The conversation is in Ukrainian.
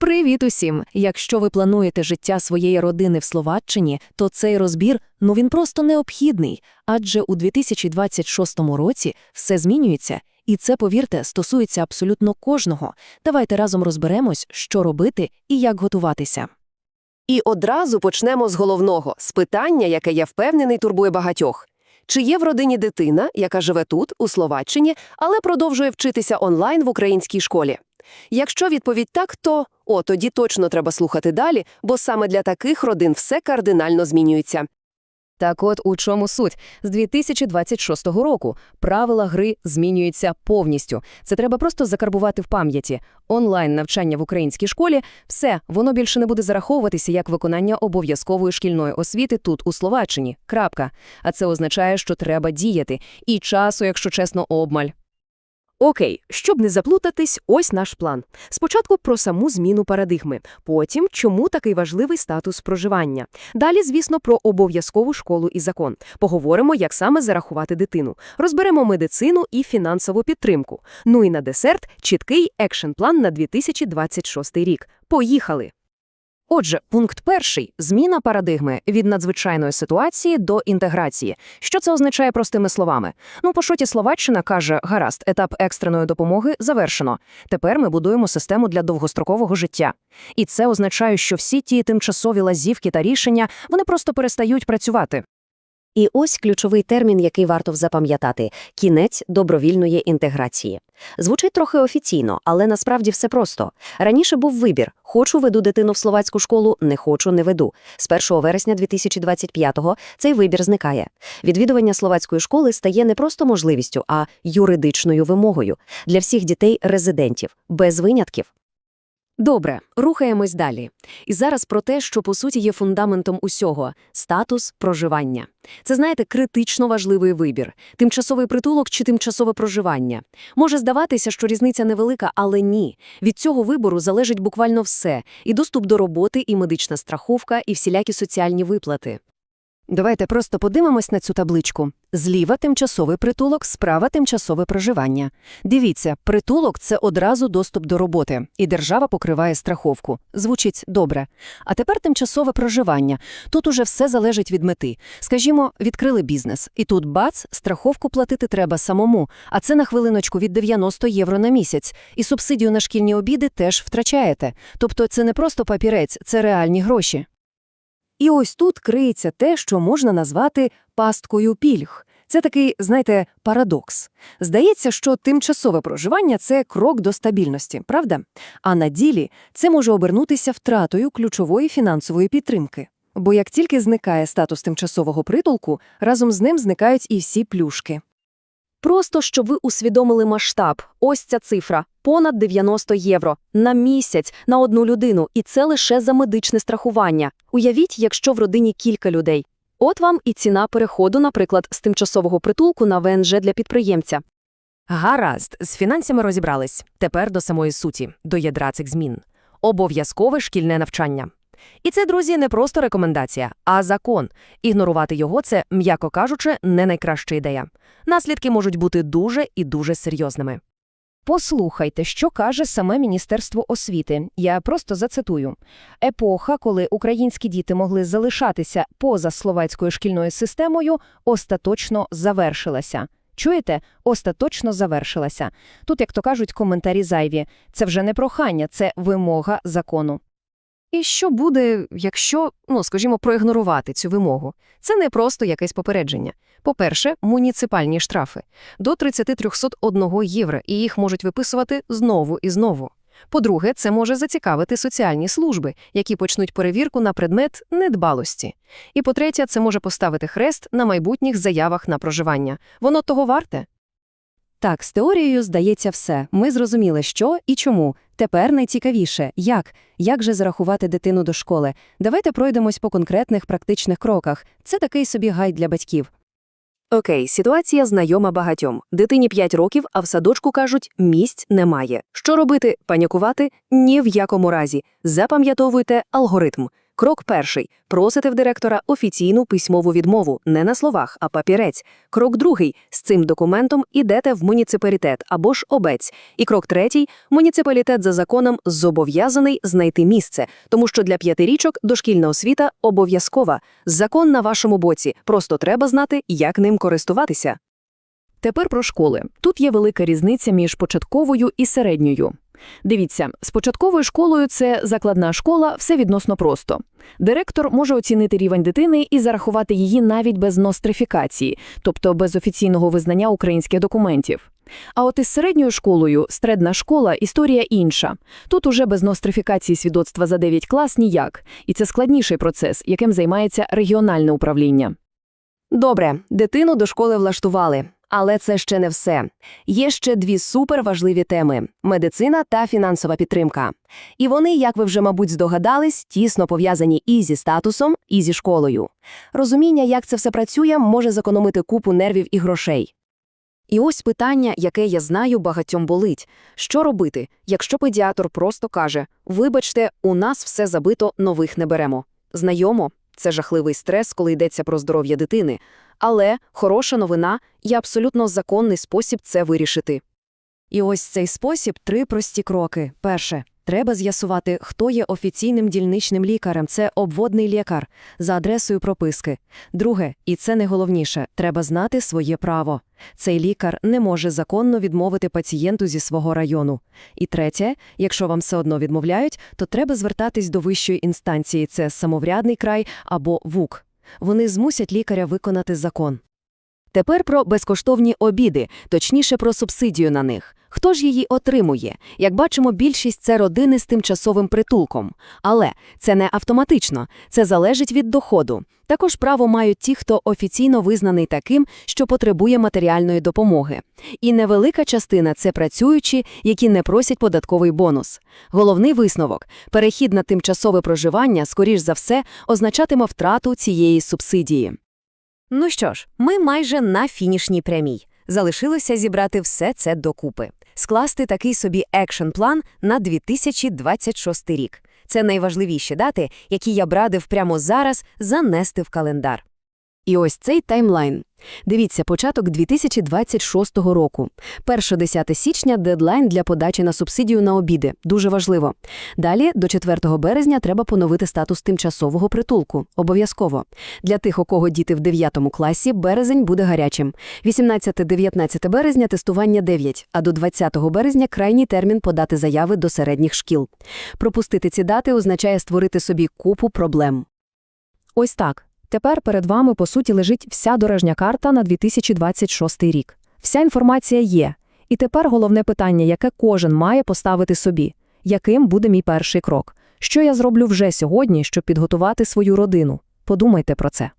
Привіт усім! Якщо ви плануєте життя своєї родини в Словаччині, то цей розбір ну він просто необхідний, адже у 2026 році все змінюється, і це, повірте, стосується абсолютно кожного. Давайте разом розберемось, що робити і як готуватися. І одразу почнемо з головного, з питання, яке я впевнений турбує багатьох. Чи є в родині дитина, яка живе тут, у Словаччині, але продовжує вчитися онлайн в українській школі? Якщо відповідь так, то о, тоді точно треба слухати далі, бо саме для таких родин все кардинально змінюється. Так от у чому суть? З 2026 року правила гри змінюються повністю. Це треба просто закарбувати в пам'яті. Онлайн навчання в українській школі – все, воно більше не буде зараховуватися як виконання обов'язкової шкільної освіти тут, у Словаччині. Крапка. А це означає, що треба діяти. І часу, якщо чесно, обмаль. Окей, щоб не заплутатись, ось наш план. Спочатку про саму зміну парадигми, потім чому такий важливий статус проживання. Далі, звісно, про обов'язкову школу і закон. Поговоримо, як саме зарахувати дитину. Розберемо медицину і фінансову підтримку. Ну і на десерт чіткий екшн-план на 2026 рік. Поїхали! Отже, пункт перший – зміна парадигми від надзвичайної ситуації до інтеграції. Що це означає простими словами? Ну, по шоті Словаччина каже, гаразд, етап екстреної допомоги завершено. Тепер ми будуємо систему для довгострокового життя. І це означає, що всі ті тимчасові лазівки та рішення, вони просто перестають працювати. І ось ключовий термін, який варто запам'ятати – кінець добровільної інтеграції. Звучить трохи офіційно, але насправді все просто. Раніше був вибір – хочу веду дитину в словацьку школу, не хочу не веду. З 1 вересня 2025-го цей вибір зникає. Відвідування словацької школи стає не просто можливістю, а юридичною вимогою для всіх дітей-резидентів, без винятків. Добре, рухаємось далі. І зараз про те, що по суті є фундаментом усього – статус проживання. Це, знаєте, критично важливий вибір – тимчасовий притулок чи тимчасове проживання. Може здаватися, що різниця невелика, але ні. Від цього вибору залежить буквально все – і доступ до роботи, і медична страховка, і всілякі соціальні виплати. Давайте просто подивимось на цю табличку. Зліва – тимчасовий притулок, справа – тимчасове проживання. Дивіться, притулок – це одразу доступ до роботи, і держава покриває страховку. Звучить добре. А тепер тимчасове проживання. Тут уже все залежить від мети. Скажімо, відкрили бізнес, і тут бац, страховку платити треба самому, а це на хвилиночку від 90 євро на місяць. І субсидію на шкільні обіди теж втрачаєте. Тобто це не просто папірець, це реальні гроші. І ось тут криється те, що можна назвати пасткою пільг. Це такий, знаєте, парадокс. Здається, що тимчасове проживання це крок до стабільності, правда? А на ділі це може обернутися втратою ключової фінансової підтримки. Бо як тільки зникає статус тимчасового притулку, разом з ним зникають і всі плюшки. Просто щоб ви усвідомили масштаб, ось ця цифра – понад 90 євро на місяць на одну людину, і це лише за медичне страхування. Уявіть, якщо в родині кілька людей. От вам і ціна переходу, наприклад, з тимчасового притулку на ВНЖ для підприємця. Гаразд, з фінансами розібрались. Тепер до самої суті, до ядра цих змін. Обов'язкове шкільне навчання. І це, друзі, не просто рекомендація, а закон. Ігнорувати його – це, м'яко кажучи, не найкраща ідея. Наслідки можуть бути дуже і дуже серйозними. Послухайте, що каже саме Міністерство освіти. Я просто зацитую. Епоха, коли українські діти могли залишатися поза словацькою шкільною системою, остаточно завершилася. Чуєте? Остаточно завершилася. Тут, як то кажуть, коментарі зайві. Це вже не прохання, це вимога закону. І що буде, якщо, ну, скажімо, проігнорувати цю вимогу? Це не просто якесь попередження. По-перше, муніципальні штрафи – до 3301 євро, і їх можуть виписувати знову і знову. По-друге, це може зацікавити соціальні служби, які почнуть перевірку на предмет недбалості. І по-третє, це може поставити хрест на майбутніх заявах на проживання. Воно того варте? Так, з теорією здається все. Ми зрозуміли, що і чому. Тепер найцікавіше – як? Як же зарахувати дитину до школи? Давайте пройдемось по конкретних практичних кроках. Це такий собі гайд для батьків. Окей, ситуація знайома багатьом. Дитині 5 років, а в садочку кажуть, місць немає. Що робити? Панікувати? Ні в якому разі. Запам'ятовуйте алгоритм. Крок перший. Просите в директора офіційну письмову відмову, не на словах, а папірець. Крок другий. З цим документом ідете в муніципалітет або ж обець. І крок третій. Муніципалітет за законом зобов'язаний знайти місце, тому що для п'ятирічок дошкільна освіта обов'язкова. Закон на вашому боці, просто треба знати, як ним користуватися. Тепер про школи. Тут є велика різниця між початковою і середньою. Дивіться, з початковою школою це закладна школа, все відносно просто. Директор може оцінити рівень дитини і зарахувати її навіть без нострифікації, тобто без офіційного визнання українських документів. А от із середньою школою, середна школа, історія інша. Тут уже без нострифікації свідоцтва за 9 клас ніяк. І це складніший процес, яким займається регіональне управління. Добре, дитину до школи влаштували. Але це ще не все. Є ще дві суперважливі теми – медицина та фінансова підтримка. І вони, як ви вже, мабуть, здогадались, тісно пов'язані і зі статусом, і зі школою. Розуміння, як це все працює, може зекономити купу нервів і грошей. І ось питання, яке я знаю багатьом болить. Що робити, якщо педіатр просто каже «Вибачте, у нас все забито, нових не беремо». Знайомо, це жахливий стрес, коли йдеться про здоров'я дитини. Але хороша новина є абсолютно законний спосіб це вирішити. І ось цей спосіб – три прості кроки. Перше. Треба з'ясувати, хто є офіційним дільничним лікарем. Це обводний лікар за адресою прописки. Друге, і це найголовніше, треба знати своє право. Цей лікар не може законно відмовити пацієнту зі свого району. І третє, якщо вам все одно відмовляють, то треба звертатись до вищої інстанції – це самоврядний край або ВУК. Вони змусять лікаря виконати закон. Тепер про безкоштовні обіди, точніше про субсидію на них. Хто ж її отримує? Як бачимо, більшість – це родини з тимчасовим притулком. Але це не автоматично, це залежить від доходу. Також право мають ті, хто офіційно визнаний таким, що потребує матеріальної допомоги. І невелика частина – це працюючі, які не просять податковий бонус. Головний висновок – перехід на тимчасове проживання, скоріш за все, означатиме втрату цієї субсидії. Ну що ж, ми майже на фінішній прямій. Залишилося зібрати все це докупи. Скласти такий собі екшн-план на 2026 рік. Це найважливіші дати, які я б радив прямо зараз занести в календар. І ось цей таймлайн. Дивіться, початок 2026 року. 1-10 січня – дедлайн для подачі на субсидію на обіди. Дуже важливо. Далі, до 4 березня, треба поновити статус тимчасового притулку. Обов'язково. Для тих, у кого діти в 9 класі, березень буде гарячим. 18-19 березня – тестування 9, а до 20 березня – крайній термін подати заяви до середніх шкіл. Пропустити ці дати означає створити собі купу проблем. Ось так. Тепер перед вами, по суті, лежить вся дорожня карта на 2026 рік. Вся інформація є. І тепер головне питання, яке кожен має поставити собі. Яким буде мій перший крок? Що я зроблю вже сьогодні, щоб підготувати свою родину? Подумайте про це.